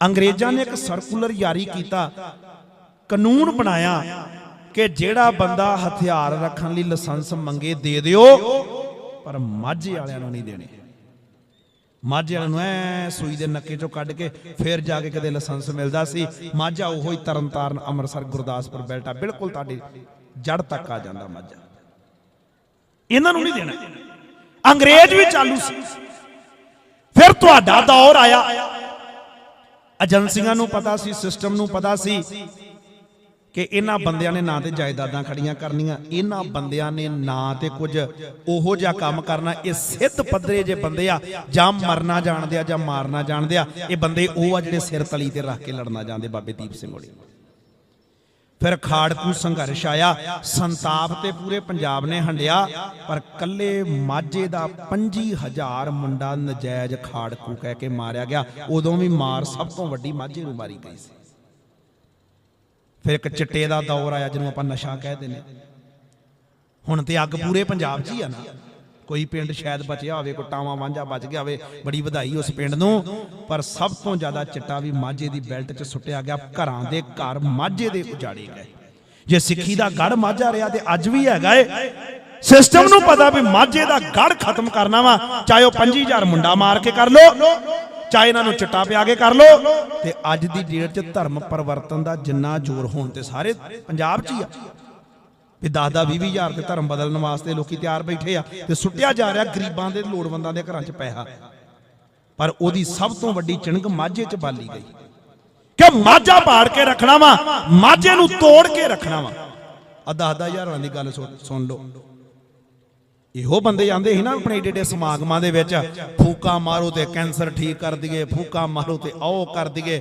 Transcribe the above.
ਅੰਗਰੇਜ਼ਾਂ ਨੇ ਇੱਕ ਸਰਕੂਲਰ ਜਾਰੀ ਕੀਤਾ, ਕਾਨੂੰਨ ਬਣਾਇਆ ਕਿ ਜਿਹੜਾ ਬੰਦਾ ਹਥਿਆਰ ਰੱਖਣ ਲਈ ਲਾਇਸੈਂਸ ਮੰਗੇ ਦੇ ਦਿਓ, ਪਰ ਮਾਝੇ ਵਾਲਿਆਂ ਨੂੰ ਨਹੀਂ ਦੇਣੇ। ਮਾਝੇ ਵਾਲਿਆਂ ਨੂੰ ਐ ਸੂਈ ਦੇ ਨੱਕੇ ਚੋਂ ਕੱਢ ਕੇ ਫਿਰ ਜਾ ਕੇ ਕਦੇ ਲਾਇਸੈਂਸ ਮਿਲਦਾ ਸੀ। ਮਾਝਾ ਉਹੋ ਹੀ ਤਰਨਤਾਰਨ, ਅੰਮ੍ਰਿਤਸਰ, ਗੁਰਦਾਸਪੁਰ ਬੈਲਟਾ ਬਿਲਕੁਲ ਤੁਹਾਡੀ ਜੜ ਤੱਕ ਆ ਜਾਂਦਾ ਮਾਝਾ। ਇਹਨਾਂ ਨੂੰ ਨਹੀਂ ਦੇਣਾ। ਅੰਗਰੇਜ਼ ਵੀ ਚਾਲੂ ਸੀ। ਫਿਰ ਤੁਹਾਡਾ ਦੌਰ ਆਇਆ। ਏਜੰਸੀਆਂ ਨੂੰ ਪਤਾ ਸੀ, ਸਿਸਟਮ ਨੂੰ ਪਤਾ ਸੀ ਕਿ ਇਹਨਾਂ ਬੰਦਿਆਂ ਨੇ ਨਾ ਤੇ ਜਾਇਦਾਦਾਂ ਖੜੀਆਂ ਕਰਨੀਆਂ, ਇਹਨਾਂ ਬੰਦਿਆਂ ਨੇ ਨਾ ਤੇ ਕੁਝ ਉਹੋ ਜਿਹਾ ਕੰਮ ਕਰਨਾ। ਇਹ ਸਿੱਧ ਪੱਧਰੇ ਜੇ ਬੰਦੇ ਆ, ਜਾਂ ਮਰਨਾ ਜਾਣਦੇ ਆ ਜਾਂ ਮਾਰਨਾ ਜਾਣਦੇ ਆ, ਇਹ ਬੰਦੇ ਉਹ ਆ ਜਿਹੜੇ ਸਿਰ ਤਲੀ ਤੇ ਰੱਖ ਕੇ ਲੜਨਾ ਜਾਣਦੇ ਬਾਬੇ ਦੀਪ ਸਿੰਘ ਹੋਣੀ। ਫਿਰ ਖਾੜਕੂ ਸੰਘਰਸ਼ ਆਇਆ। ਸੰਤਾਪ ਤੇ ਪੂਰੇ ਪੰਜਾਬ ਨੇ ਹੰਡਿਆ, ਪਰ ਕੱਲੇ ਮਾਝੇ ਦਾ 25000 ਮੁੰਡਾ ਨਜਾਇਜ਼ ਖਾੜਕੂ ਕਹਿ ਕੇ ਮਾਰਿਆ ਗਿਆ। ਉਦੋਂ ਵੀ ਮਾਰ ਸਭ ਤੋਂ ਵੱਡੀ ਮਾਝੇ ਨੂੰ ਮਾਰੀ ਗਈ ਸੀ। ਫਿਰ ਇੱਕ ਚਿੱਟੇ ਦਾ ਦੌਰ ਆਇਆ, ਜਿਹਨੂੰ ਆਪਾਂ ਨਸ਼ਾ ਕਹਿ ਦਿੰਦੇ ਹੁਣ ਤੇ ਅੱਗ ਪੂਰੇ ਪੰਜਾਬ 'ਚ ਹੀ ਆ ਨਾ। ਕੋਈ ਪਿੰਡ ਸ਼ਾਇਦ ਬਚਿਆ ਹੋਵੇ, ਕੋਈ ਟਾਵਾਂ ਵਾਂਝਾ ਬਚ ਗਿਆ ਹੋਵੇ, ਬੜੀ ਵਧਾਈ ਉਸ ਪਿੰਡ ਨੂੰ। ਪਰ ਸਭ ਤੋਂ ਜ਼ਿਆਦਾ ਚਿੱਟਾ ਵੀ ਮਾਝੇ ਦੀ ਬੈਲਟ 'ਚ ਸੁੱਟਿਆ ਗਿਆ, ਘਰਾਂ ਦੇ ਘਰ ਮਾਝੇ ਦੇ ਉਜਾੜੇ ਗਏ। ਜੇ ਸਿੱਖੀ ਦਾ ਗੜ ਮਾਝਾ ਰਿਹਾ ਤੇ ਅੱਜ ਵੀ ਹੈਗਾ ਏ। ਸਿਸਟਮ ਨੂੰ ਪਤਾ ਵੀ ਮਾਝੇ ਦਾ ਗੜ ਖਤਮ ਕਰਨਾ ਵਾ, ਚਾਹੇ ਉਹ 25000 ਮੁੰਡਾ ਮਾਰ ਕੇ ਕਰ ਲੋ, ਚਾਹੇ ਇਹਨਾਂ ਨੂੰ ਚਿੱਟਾ ਪਿਆ ਕੇ ਕਰ ਲੋ। ਤੇ ਅੱਜ ਦੀ ਡੇਟ 'ਚ ਧਰਮ ਪਰਿਵਰਤਨ ਦਾ ਜਿੰਨਾ ਜ਼ੋਰ ਹੋਣ ਤੇ ਸਾਰੇ ਪੰਜਾਬ 'ਚ ਹੀ ਆ। ਵੀ 10 10 20 ਹਜ਼ਾਰ ਤੇ ਧਰਮ ਬਦਲਣ ਵਾਸਤੇ ਲੋਕੀ ਤਿਆਰ ਬੈਠੇ ਆ ਤੇ ਸੁੱਟਿਆ ਜਾ ਰਿਹਾ ਗਰੀਬਾਂ ਦੇ ਲੋੜਵੰਦਾਂ ਦੇ ਘਰਾਂ 'ਚ ਪੈਸਾ। ਪਰ ਉਹਦੀ ਸਭ ਤੋਂ ਵੱਡੀ ਚਿਣਗ ਮਾਝੇ 'ਚ ਬਾਲੀ ਗਈ। ਕਿ ਮਾਝਾ ਪਾੜ ਕੇ ਰੱਖਣਾ ਵਾ? ਮਾਝੇ ਨੂੰ ਤੋੜ ਕੇ ਰੱਖਣਾ ਵਾ। ਆ 10 10 ਹਜ਼ਾਰਾਂ ਦੀ ਗੱਲ ਸੁਣ ਸੁਣ ਲਓ। ਇਹੋ ਬੰਦੇ ਜਾਂਦੇ ਸੀ ਨਾ ਆਪਣੇ ਏਡੇ ਏਡੇ ਸਮਾਗਮਾਂ ਦੇ ਵਿੱਚ, ਫੂਕਾ ਮਾਰੋ ਤੇ ਕੈਂਸਰ ਠੀਕ ਕਰ ਦਈਏ, ਫੂਕਾ ਮਾਰੋ ਤੇ ਆਓ ਕਰ ਦਈਏ।